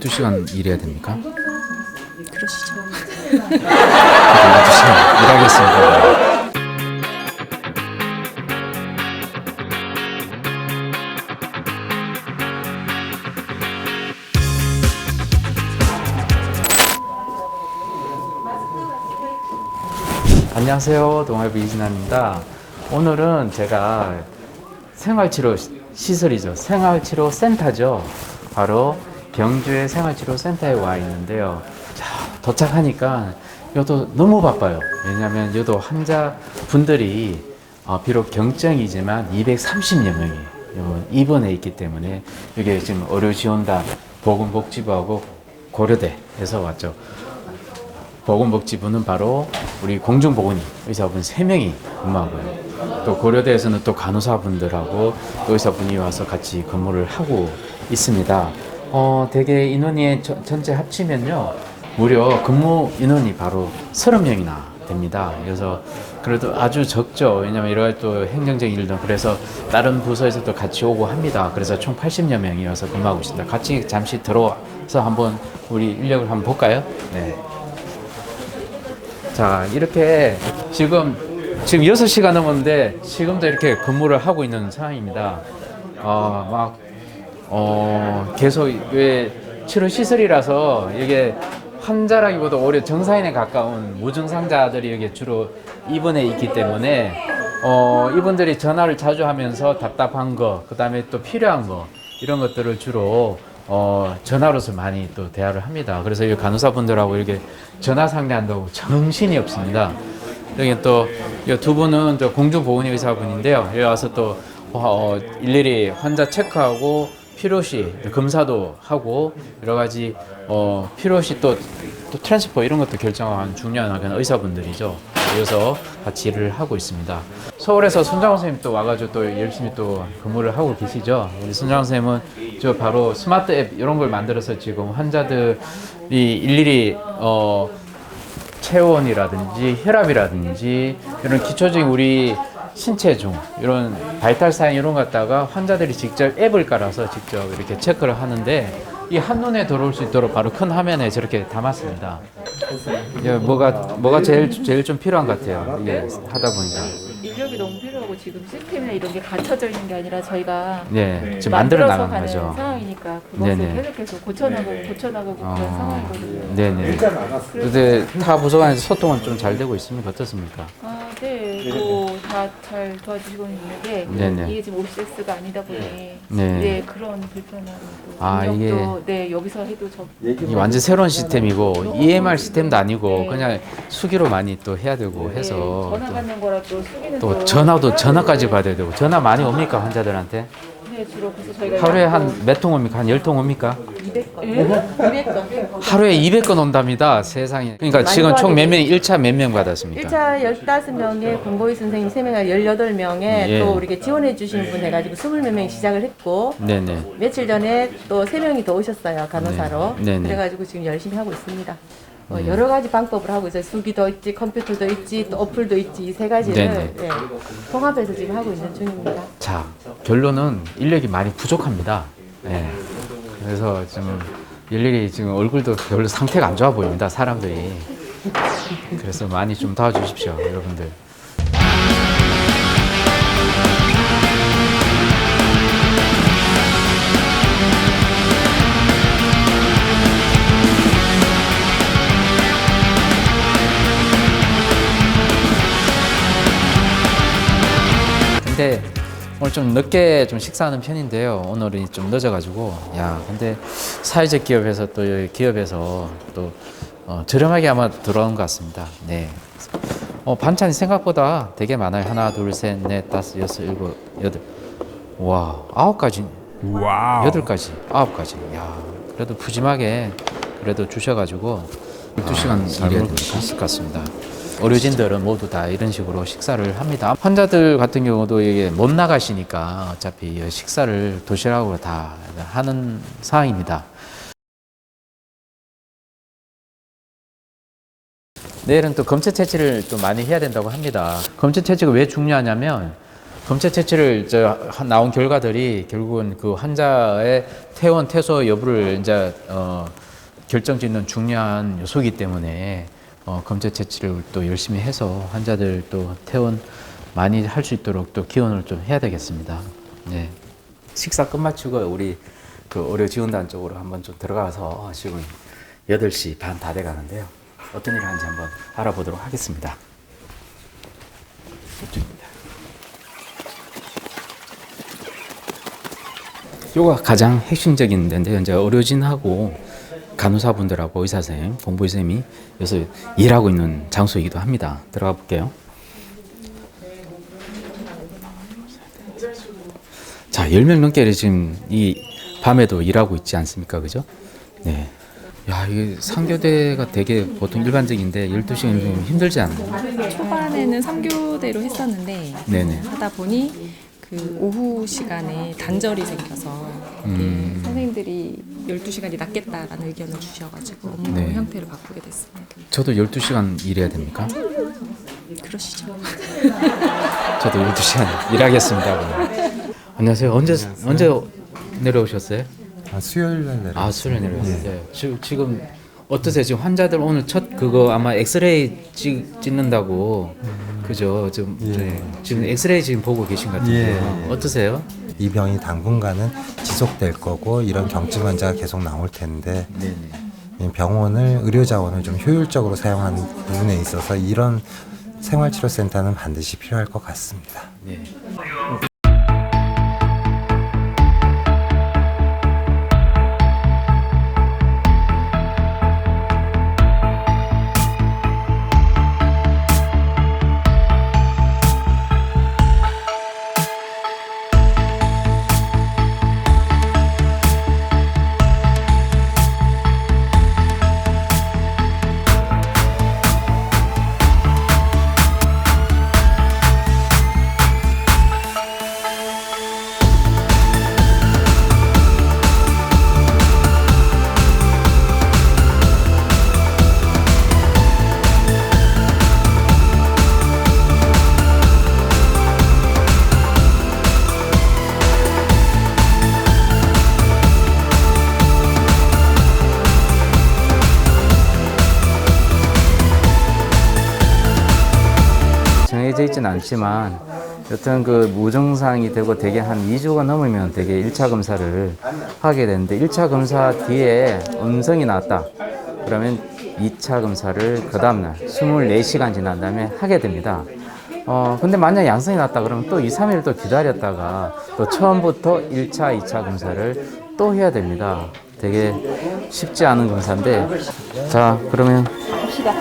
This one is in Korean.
12시간 일해야 됩니까? 그러시죠. 12시간 일하겠습니다. 안녕하세요. 동아일보 이진환입니다. 오늘은 제가 생활치료 시- 시설이죠. 생활치료 센터죠. 바로 경주의 생활치료 센터에 와 있는데요. 자, 도착하니까 여도 너무 바빠요. 왜냐하면 여도 환자분들이 어, 비록 경증이지만 230여 명이 요 입원해 있기 때문에 이게 지금 의료지원단 보건복지부하고 고려대에서 왔죠. 보건복지부는 바로 우리 공중보건의 의사분 3명이 근무하고요. 또 고려대에서는 또 간호사분들하고 또 의사분이 와서 같이 근무를 하고 있습니다. 어, 대개 인원이 저- 전체 합치면요. 무려 근무 인원이 바로 30명이나 됩니다. 그래서 그래도 아주 적죠. 왜냐면 이럴 또 행정적인 일도 그래서 다른 부서에서도 같이 오고 합니다. 그래서 총 80여 명이어서 근무하고 있습니다. 같이 잠시 들어와서 한번 우리 인력을 한번 볼까요? 네. 자, 이렇게 지금 지금 6시가 넘었는데 지금도 이렇게 근무를 하고 있는 상황입니다. 어, 막 어, 계속 왜 치료 시설이라서 이게 환자라기보다 오히려 정상인에 가까운 무증상자들이 여기 주로 입원해 있기 때문에 어, 이분들이 전화를 자주 하면서 답답한 거, 그 다음에 또 필요한 거 이런 것들을 주로 어, 전화로서 많이 또 대화를 합니다. 그래서 이 간호사분들하고 이렇게 전화 상대한다고 정신이 없습니다. 여기 또두 분은 또 공중보건의 의사분인데요. 여기 와서 또 어, 일일이 환자 체크하고 필요시 검사도 하고 여러 가지 어, 필요시 또, 또 트랜스퍼 이런 것도 결정하는 중요한 의사분들이죠. 그래서 같이 일을 하고 있습니다. 서울에서 손장호 선생님 또 와가지고 또 열심히 또 근무를 하고 계시죠. 우리 손장호 선생님은 저 바로 스마트 앱 이런 걸 만들어서 지금 환자들이 일일이 어, 체온이라든지 혈압이라든지 이런 기초적인 우리 신체 중 이런 바이탈 사인 이런 거 갖다가 환자들이 직접 앱을 깔아서 직접 이렇게 체크를 하는데 이 한눈에 들어올 수 있도록 바로 큰 화면에 저렇게 담았습니다. 이게 뭐가 뭐가 제일 제일 좀 필요한 것 같아요. 이게 하다 보니까 인력이 너무 필요하고 지금 시스템이나 이런 게 갖춰져 있는 게 아니라 저희가 네 지금 만들어 만들어서 나가는 가는 거죠. 상황이니까 그것을 네네. 계속해서 고쳐나가고 고쳐나가고 그런 어, 상황이거든요. 네네. 근데 타 부서간에서 소통은 좀 잘 되고 있습니까? 어떻습니까? 아, 네, 뭐 다 잘 도와주시고 있는데 네네. 이게 지금 오피스가 아니다 보니 네. 네, 그런 불편함 또 아, 네 여기서 해도 저이 완전 새로운 시스템이고 EMR 시스템도 아니고 네. 그냥 수기로 많이 또 해야 되고 해서 네, 전화 받는 거라 또 쓰기는 또 전화도 전화까지 받아야 되고 전화 많이 옵니까 환자들한테? 네 주로 그래서 저희가 하루에 한 몇 통 옵니까? 한 열 통 옵니까 200건. 200건. 하루에 200건 온답니다 세상에. 그러니까 지금 총 몇명 1차 몇 명 받았습니까? 1차 15명에 공보의 선생님 3명에 18명에 예. 또 이렇게 지원해 주신 분 해가지고 20몇 명이 시작을 했고 네네. 며칠 전에 또 3명이 더 오셨어요 간호사로. 네. 네네. 그래가지고 지금 열심히 하고 있습니다. 어, 네. 여러 가지 방법을 하고 있어요. 수기도 있지 컴퓨터도 있지 또 어플도 있지 이 세 가지를 네네. 예, 통합해서 지금 하고 있는 중입니다. 자 결론은 인력이 많이 부족합니다. 네. 그래서 지금 일일이 지금 얼굴도 별로 상태가 안 좋아 보입니다 사람들이. 그래서 많이 좀 도와주십시오 여러분들. 근데 오늘 좀 늦게 좀 식사하는 편인데요. 오늘이 좀 늦어가지고 야 근데 사회적 기업에서 또 기업에서 또 어, 저렴하게 아마 들어온 것 같습니다. 네. 어, 반찬이 생각보다 되게 많아요. 하나, 둘, 셋, 넷, 다섯, 여섯, 일곱, 여덟. 와 아홉 가지, 와우. 여덟 가지, 아홉 가지. 야 그래도 푸짐하게 그래도 주셔가지고 12시간 일해야 될것 같습니다. 의료진들은 모두 다 이런 식으로 식사를 합니다. 환자들 같은 경우도 이게 못 나가시니까 어차피 식사를 도시락으로 다 하는 상황입니다. 내일은 또 검체 채취를 또 많이 해야 된다고 합니다. 검체 채취가 왜 중요하냐면 검체 채취를 저 한- 나온 결과들이 결국은 그 환자의 퇴원 퇴소 여부를 이제 어, 결정짓는 중요한 요소이기 때문에 어, 검체 채취를 또 열심히 해서 환자들 또 퇴원 많이 할 수 있도록 또 기원을 좀 해야 되겠습니다. 네. 식사 끝마치고 우리 그 의료 지원단 쪽으로 한번 좀 들어가서 지금 8시 반 다 돼 가는데요. 어떤 일을 하는지 한번 알아보도록 하겠습니다. 이쪽입니다. 요가 가장 핵심적인 데인데 이제 의료진하고 간호사분들하고 의사 선생님, 공보 선생님이 여기서 일하고 있는 장소이기도 합니다. 들어가 볼게요. 자, 10명 넘게 지금 이 밤에도 일하고 있지 않습니까? 그죠? 네. 야, 이게 상교대가 되게 보통 일반적인데 12시간 좀 힘들지 않나요? 초반에는 3교대로 했었는데 네네. 하다 보니 그 오후 시간에 단절이 생겨서 음. 네, 선생님들이 12시간이 낫겠다라는 의견을 주셔가지고 업무 네. 형태를 바꾸게 됐습니다. 저도 12시간 일해야 됩니까? 그러시죠. 저도 12시간 일하겠습니다. 안녕하세요. 언제 언제 내려오셨어요? 아, 수요일 날 내려. 아, 수요일 내려오셨어요. 지금 지금 어떠세요? 지금 환자들 오늘 첫 그거 아마 엑스레이 찍, 찍는다고 그죠? 지금 예. 네. 지금 엑스레이 지금 보고 계신 것 같은데요. 예. 어떠세요? 이 병이 당분간은 지속될 거고 이런 경증 환자가 계속 나올 텐데 병원을 의료 자원을 좀 효율적으로 사용하는 부분에 있어서 이런 생활치료센터는 반드시 필요할 것 같습니다. 않지만 여튼 그 무증상이 되고 대개 한 2주가 넘으면 되게 1차 검사를 하게 되는데 1차 검사 뒤에 음성이 나왔다. 그러면 2차 검사를 그 다음날 24시간 지난 다음에 하게 됩니다. 어, 근데 만약 양성이 났다 그러면 또 2, 3일 또 기다렸다가 또 처음부터 1차, 2차 검사를 또 해야 됩니다. 되게 쉽지 않은 검사인데 자, 그러면 갑시다.